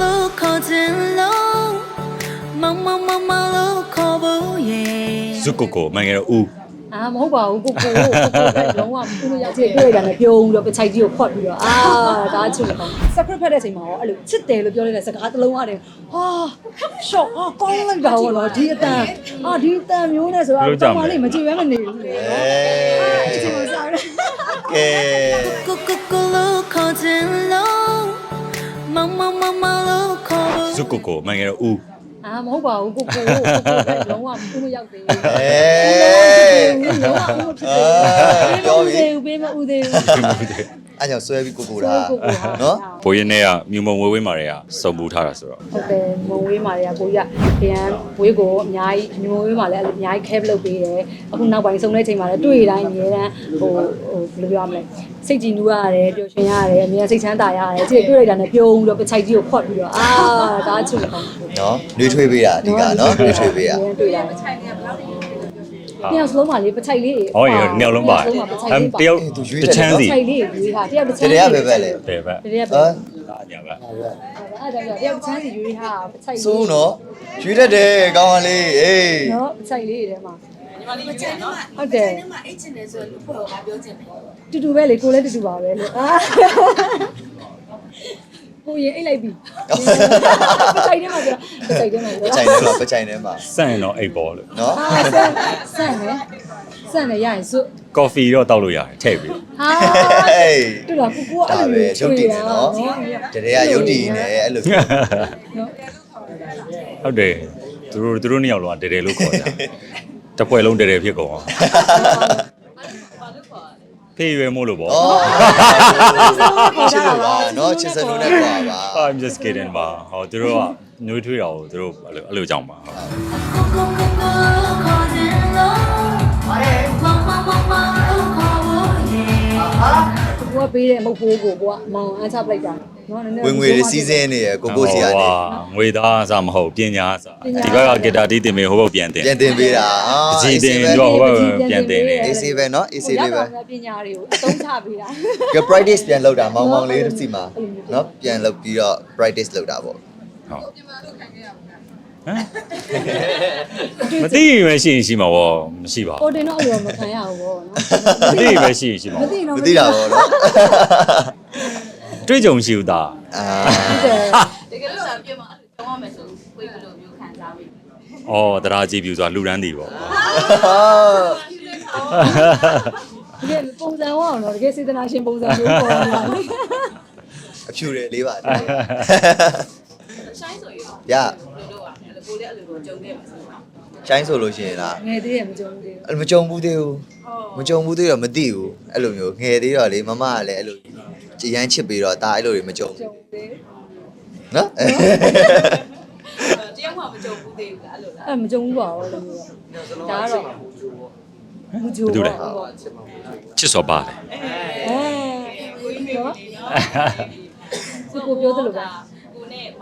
လို့ခေါ်ခြင်းလို့မောင်မောင်မောင်မောင်လို့ခေါ်ဖို့ရဲ့ ဇုကိုကိုမန်ငယ်တော့ဦးအာမဟုတ်ပါဘူးကိုကိုကိုကိုပဲလုံးဝဘူးမရချစ်တွေ့ရတာနဲ့ပြုံးပြီးတော့ပချိုက်ကြီးကိုဖွက်ပြီးတော့အာဒါချစ်လို့စခရစ်ဖက်တဲ့အချိန်မှာရောအဲ့လိုချစ်တယ်လို့ပြောလိုက်တဲ့စကားတစ်လုံးရတယ်ဟာရှော့ဟာကောင်းလိုက်တာဟောနော်ဒီအတန်အာဒီအတန်မျိုးနဲ့ဆိုတော့တောင်မလေးမကြည့်ရမနေဘူးလေအဲချစ်လို့စားတယ်ကဲကိုကိုကို မောင်မောင်မောင်မောင်လို့ခေါ်ဖို့ဇုကိုကိုမန်ငယ်တော့ဦးအာမဟုတ်ပါဘူးကိုကိုကိုကိုပဲလုံးဝဘူးမရောက်သေးဘူးအဲလုံးဝဘူးဖြစ်တယ်ပြောပြီပေးမဦးသေးဘူး အဲ့ကြောင့်ဆွဲပြီးကိုကိုတာကိုကိုဟာနော်ဘိုးရင်နဲ့ကမြူမုံဝဲဝဲမာတွေကစုံပူထားတာဆိုတော့ဟုတ်တယ်မုံဝေးမာတွေကကိုကြီးကပြန်ဝေးကိုအများကြီးညမုံဝေးမာလည်းအဲ့လိုအများကြီးခဲပလုပ်ပေးတယ်အခုနောက်ပိုင်းဆုံးတဲ့ချိန်မှာလည်းတွေ့တိုင်းအများတန်းဟိုဟိုဘယ်လိုပြောရမလဲစိတ်ကြည်နူးရတယ်ပျော်ရွှင်ရတယ်အများစိတ်ချမ်းသာရတယ်ကြည့်တွေ့လိုက်တာနဲ့ပြုံးပြီးတော့ပချိုက်ကြီးကိုဖွက်ပြီးတော့အာဒါချစ်လို့ကောင်းနော်နှွေးထွေးပေးတာအဓိကနော်နှွေးထွေးပေးတာတွေ့ရတယ်ပချိုက်လေးက ဘယ်လောက်ညောင်စလုံးပါလေပချိုက်လေးဟောရင်နှစ်ယောက်လုံးပါတယ်အမ်တယောက်တချမ်းစီပချိုက်လေးရွေးဟာတယောက်တစ်ချတမ်းကယ်ပဲပဲလေတယ်ပဲတရက်ပဲဟမ်ဒါအညာပဲအဲ့ဒါကြောင့်တယောက်တစ်ချမ်းစီရွေးဟာပချိုက်လေးစိုးနော်ရွှေတတ်တယ်ကောင်းပါလေအေးနော်ပချိုက်လေးတွေထဲမှာမချင်တော့ဟုတ်တယ်အဲ့မှာအိတ်ချင်တယ်ဆိုလို့ဖို့ကပြောချင်တယ်တူတူပဲလေကိုလည်းတူတူပါပဲလို့အာ ကိုရင်အိတ်လိုက်ပြီပချိုက်ထဲမှာပြောပချိုက်ထဲမှာပပြောချိုင်ထဲမှာပချိုင်ထဲမှာစန့်တော့အိတ်ပေါ်လို့နော်အာဆန်ဆန်နဲ့ဆန်နဲ့ရရင်စွတ်ကော်ဖီတော့တောက်လို့ရတယ်ထည့်ပြီးဟာဟေးတူလားကိုကိုကဒါအဲ့ပဲလိုရုပ်တည်နေနော်တကယ်ကရုပ်တည်နေအဲ့လိုနော်ဟုတ်တယ်သူတို့သူတို့နှစ်ယောက်လုံးကတဲတဲလို့ခေါ်ကြတစ်ပွဲလုံးတဲတဲဖြစ်ကုန်အောင် ဖေးရွယ်မို့လို့ပေါ့ ဩချစ်လို့ပါနော်ချစ်စလို့နဲ့ပါပါ I'm just kidding ပါဟောသူတို့ကနှွေးထွေးတာကိုသူတို့အဲ့လိုအဲ့လိုကြောင့်ပါဟုတ်ကိုကိုကိုကိုလို့ခေါ်ခြင်းလို့မောင်မောင်မောင်မောင်လို့ခေါ်ဖို့ရဲ့ကိုကပေးတဲ့မုတ်ဖိုးကိုကိုကမောင်အချပလိုက်တာနော်နည်းနည်း ဝင်ငွေတွေစီးစင်းနေရကိုကိုစီကနေငွေသားအစားမဟုတ်ပညာအစားဒီဘက်ကဂီတာတီးတင်မေဟိုဘက်ပြန်တင်ပြန်တင်ပေးတာအာပကြီးတင်တော့ဟိုဘက်ပြန်တင်နေအေးဆေးပဲနော်အေးဆေးလေးပဲပညာတွေကိုအသုံးချပေးတာက practice ပြန်လုပ်တာမောင်မောင်လေးတစ်စီမှာနော်ပြန်လုပ်ပြီးတော့ practice လုပ်တာပေါ့ဟုတ်ဟမ်မသိရင်ပဲရှိရင်ရှိမှာပေါ့မရှိပါကိုဘူးတင်တော့အဲ့လိုမခံရဘူးပေါ့နော်မသိရင်ပဲရှိရင်ရှိမှာမပေါ့သိတော့မသိတာပေါ့နော် တွေ့ကြုံရှိဦးသားအာတယ်တကယ်လို့သာပြမအဲ့လိုကြောင်းရမယ်ဆိုကိုယ်ဘယ်လိုမျိုးခံစားမိအော်တရားကြည့်ပြူဆိုတာလူရန်တည်ပေါ့တကယ်ပုံစံဝအောင်တော့တကယ်စေတနာရှင်ပုံစံမျိုးပေါ်လာတယ်အဖြူတယ်လေးပါရှိုင်းဆိုရင်ရတို့ ကအဲ့လိုကိုလည်းအဲ့လိုကြုံခဲ့မှာဆိုတော့ရှိုင်းဆိုလို့ရှိရင်လားငယ်သေးတယ်မကြုံဘူးသေးဘူးအဲ့လိုမကြုံဘူးသေးဘူးမကြုံဘူးသေးတော့မသိဘူးအဲ့လိုမျိုးငယ်သေးတော့လေမမကလည်းအဲ့လိုကြည်ရန်ချစ်ပြီးတော့ဒါအဲ့လိုတွေမကြုံကြုံဘူးသေးတယ်နော်တယောက်မှမကြုံဘူးသေးဘူးလားအဲ့လိုလားအဲ့မကြုံဘူးပါဘူးလို့မျိုးဒါကတော့မကြုံဘာတူလဲဘူးပေါ့ချစ်စောပါတယ်အဲကိုကြီးနော်စကိုပြောသလိုပါကိုနဲ့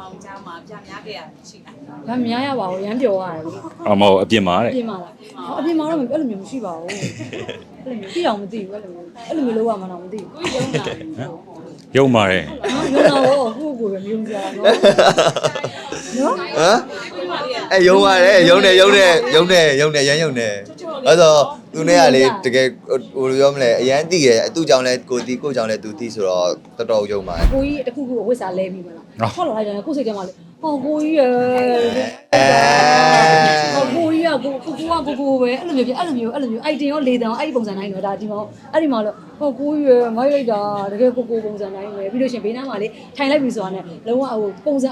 မောင်ကြားမှာပြများခဲ့ရရှိတာဘာမများရပါဘူးရမ်းပျော်ရတယ်လေအမဟုတ်အပြစ်မှာတဲ့အပြင်မှာလားအပြင်မှာတော့အဲ့လိုမျိုးမရှိပါဘူးအဲ့လိုမျိုးသိအောင်မသိဘူးအဲ့လိုမျိုးအဲ့လိုမျိုးလောက်ရမှာတော့မသိဘူးကိုရုံးလာပြီရုံပါတယ်နော်ရောတော့ကိုကိုပဲမယုံကြတာနော်နော်ဟမ် အဲယုံပါတယ်ယုံတယ်ယုံတယ်ယုံတယ်ယုံတယ်ရမ်းယုံတယ်အဲ့တော့ သူနဲ့ကလေတကယ်ဟိုလိုပြောမလဲအရန်တည်ရဲ့သူ့ကြောင့်လဲကိုတီကိုကြောင့်လဲသူတီဆိုတော့တော်တော်ယုံပါတယ်ကိုကြီးတခုခုဝစ်စာလဲပြီးမလားခေါ်လာလိုက်တယ်ကိုစိတ်ထဲမှာလေဟောကိုကြီးရယ်ဟောကိုကြီးရကိုကိုကိုကကိုကိုပဲအဲ့လိုမျိုးပြအဲ့လိုမျိုးအဲ့လိုမျိုးအိုက်တင်ရောလေတံအဲ့ဒီပုံစံတိုင်းတော့ဒါဒီမှာအဲ့ဒီမှာလို့ဟောကိုကြီးရယ်မိုက်လိုက်တာတကယ်ကိုကိုပုံစံတိုင်းပဲပြီးလို့ရှင်ဘေးနားမှာလေထိုင်လိုက်ပြီဆိုတာနဲ့လုံးဝဟိုပုံစံ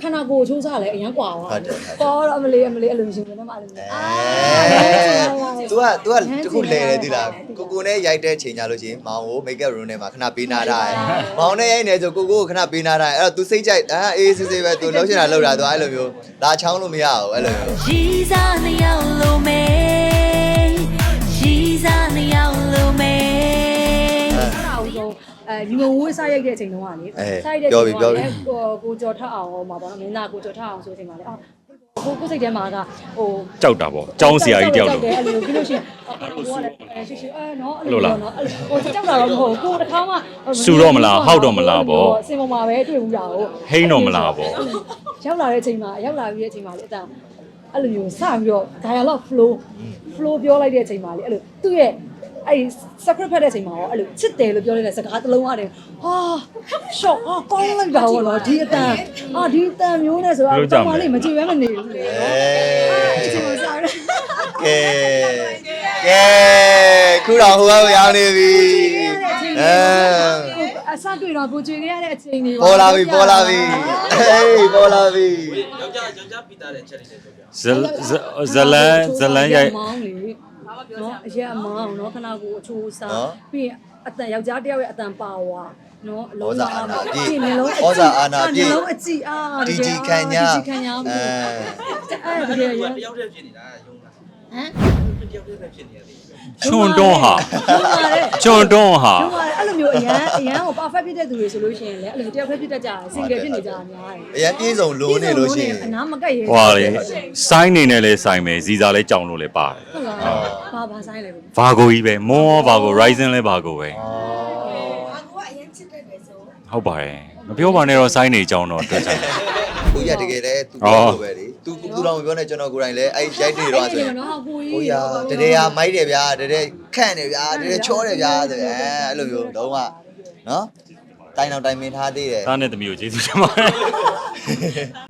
ခန္ဓာကိုယ်ချိုးစားလဲအရန်กว่าသွားပေါ်တော့အမလေးအမလေးအဲ့လိုမျိုးရှင်နေမှာလည်းအာ အဲ तू က तू ကတခုလဲတယ်ဒီလားကိုကိုနဲ့ရိုက်တဲ့ချိန်ကြလို့ရှိရင်မောင်ကို make up room ထဲမှာခဏပေးနာထားတယ်မောင်နဲ့ရိုက်နေဆိုကိုကိုကိုခဏပေးနာထားတယ်အဲ့တော့ तू စိတ်ကြိုက်အာအေးဆေးဆေးပဲ तू လှုပ်ရှင်တာလှုပ်တာ तू အဲ့လိုမျိုးလာချောင်းလို့မရဘူးအဲ့လိုမျိုး ရီစားနေအောင်လို့မေ ညီမဝေးစားရိုက်တဲ့အချိန်တုန်းကလေအဲစားရိုက်တဲ့ပြောပြီပြောပြီကိုကိုကျော်ထအောင်ဟောမှာပေါ့နော်မင်းသားကိုကျော်ထအောင်ဆိုတဲ့အချိန်မှာလေအော်ကိုကိုစိတ်ထဲမှာကဟိုကြောက်တာပေါ့ចောင်းဆရာကြီးတယောက်လို့တယ်အဲ့လိုပြီးလို့ရှိရင်ဟိုကလည်းအဲရှိရှိအဲနော်အဲ့လိုနော်ဟိုကြောက်တာတော့မဟုတ်ကိုတစ်ခါမှစင်ပေါ်မှာပဲတွေ့ဘူးတာကိုဟိန်းတော့မလားပေါ့ရောက်လာတဲ့အချိန်မှာရောက်လာပြီးတဲ့အချိန်မှာလေအတန်အဲ့လိုမျိုးစပြီးတော့ dialogue flow flow ပြောလိုက်တဲ့အချိန်မှာလေအဲ့လိုသူ့ရဲ့ အဲ့ script ဖတ်တဲ့အချိန်မှာရောအဲ့လိုချစ်တယ်လို့ပြောလိုက်တဲ့စကားတစ်လုံးရတယ်ဟာ shock ဟာကောင်းလိုက်တာဘောနော်ဒီအတန်အာဒီအတန်မျိုးနဲ့ဆိုတော့တော့မလေးမကြည့်ရမနေဘူးလေအဲနော်ဒီလိုစားရကဲကဲခုတော့ဟိုဘက်ရောက်နေပြီအဲအစတွေ့တော့ကိုကြွေခဲ့ရတဲ့အချိန်တွေပေါ်လာပြီပေါ်လာပြီအေးပေါ်လာပြီယောက်ျားယောက်ျားပြီးသားတဲ့ချက်လေးတွေပြောပြဇဇဇလန်ဇလန်ရိုက်မောင်းလေ နော်အရက်အမောင်းနော်ခဏကိုအချိုးစားပြီးရင်အတန်ယောက်ျားတယောက်ရဲ့အတန်ပါဝါနော်အလုံးလုံးလုံးအကြည့်နှလုံးအကြည့်အာတီဂျီခံညာတီဂျီခံညာအဲအဲ့ဒီရသူရကတယောက်တည်းဖြစ်နေတာယုံလားဟမ်တယောက်တည်းပဲဖြစ်နေရတယ် ချွန်တွန်းဟာချချွန်တွန်းဟာုံးပါတယ်အဲ့လိုမျိုးအရန်အရန်ကို perfect ဖြစ်တဲ့သူတွေဆိုလို့ရှိရင်လည်းအဲ့လိုတယောက်ဖက်ဖြစ်တတ်ကြတယ် single ဖြစ်နေကြတာများတယ်အရင်ပြေးစုံလိုးနေလို့ရှိရင်အနားမကက်ရဲဟွာလေစိုင်းနေနဲ့လဲစိုင်းမယ်ဇီစာလဲကြောင်လို့လဲပါတယ်ဟုတ်လားဘာဘာဆိုင်လဲဘူးဘာကိုကြီးပဲမွန်ရောဘာကို Ryzen လဲဘာကိုပဲဟုတ်ပါတယ်မပြောပါနဲ့တော့စိုင်းနေကြောင်တော့တွေ့ကြတယ် ကိုရတကယ်လဲသူပြောလို့ပဲလေသူသူတော်မပြောနဲ့ကျွန်တော်ကိုယ်တိုင်လဲအဲ့ရိုက်နေတော့ဆိုရင်နော်ကိုကြီးကိုရတရေရမိုက်တယ်ဗျာတရေခန့်တယ်ဗျာတရေချောတယ်ဗျာဆိုအဲအဲ့လိုမျိုးတော့ကနော်တိုင်အောင်တိုင်မင်ထားသေးတယ်သားနဲ့သမီးကိုကျေးဇူးတင်ပါတယ်